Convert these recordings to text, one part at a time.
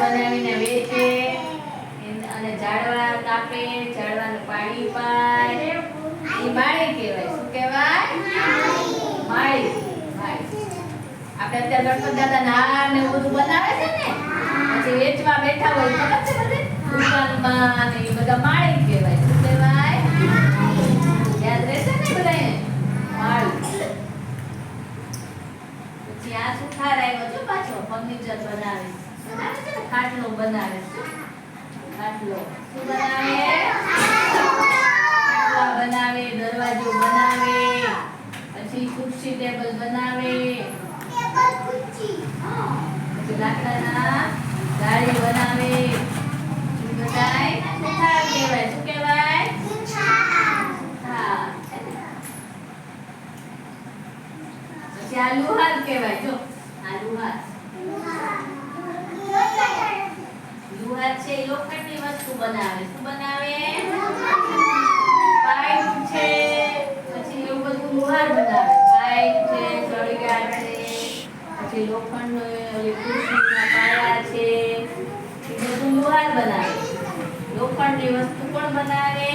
બનાવીને વેચે. અને ઝાડવા કાપે, ઝાડવાનું પાણી પાય. એ માળી કહેવાય. શું કહેવાય? માળી. આપણે અત્યારે ગણપત દાદાના હાર ને બધું બનાવે છે ને? પછી વેચવા બેઠા હોય ખબર છે બધે? દુકાનમાં ને એ બધા માળી કહેવાય. શું કહેવાય? યાદ રહેશે ને બધાને માળી. પછી આ સુથાર આવ્યો છો પાછો, ફર્નિચર બનાવે ખાટલો બનાવે ખાટલો શું બનાવે બનાવે દરવાજો બનાવે પછી ખુરશી ટેબલ બનાવે કહેવાય શું કહેવાય પછી આ લુહાર કહેવાય, જો. આ લુહાર. લુહાર છે લોખંડની વસ્તુ બનાવે. શું બનાવે? પાઇપ છે, પછી એવું બધું લુહાર બનાવે. પાઇપ છે સળિયા છે પછી લોખંડ ઓલી પાયા છે, એ બધું લુહાર બનાવે. લોખંડની વસ્તુ પણ બનાવે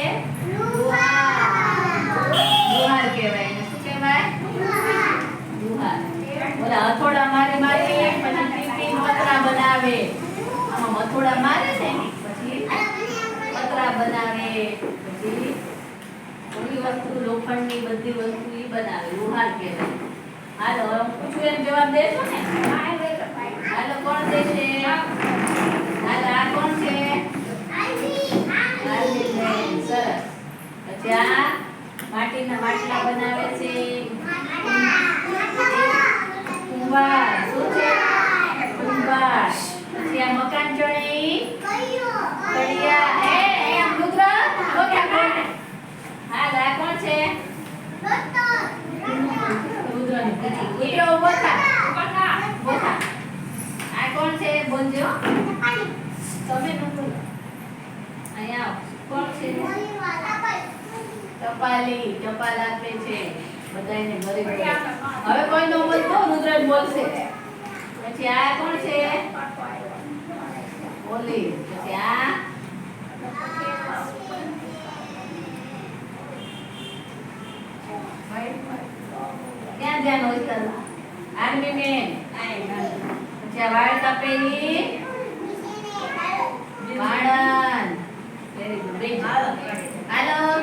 લુહાર લુહાર કહેવાય એને શું કહેવાય લુહાર ઓલા હથોડા મારી મારી પછી ટીપી પતરા બનાવે આમાં હથોડા મારે ને પછી પતરા બનાવે, પછી ઓલી વસ્તુ, લોખંડની બધી વસ્તુ એ બનાવે, લુહાર કહેવાય. હાલો, હવે પૂછું એમ જવાબ દેશો ને? હાલો, કોણ દેશે? હાલો, આ કોણ છે? પછી આ માટીના માટલા બનાવે છે. કુંભાર શું છે કુંભાર પછી આ મકાન ચણી કડિયા એ એ આમ રુદ્ર આવો ક્યાં કોણ હાલ આ કોણ છે રુદ્રની પૂછી રુદ્ર ઊભો થા ઊભો થા આ કોણ છે બોલજો તમે ન બોલો અહીંયા કોણ છે ટપાલી ટપાલ આપે છે. બધાને ઘરે હવે કોઈ ન બોલતો રુદ્રજ બોલશે. પછી આ કોણ છે? બોલી પછી આ? ક્યાં ધ્યાન હોય તારું? આર્મી મેન પછી આ તપેલી? વાળન વેરી ગુડ હાલો.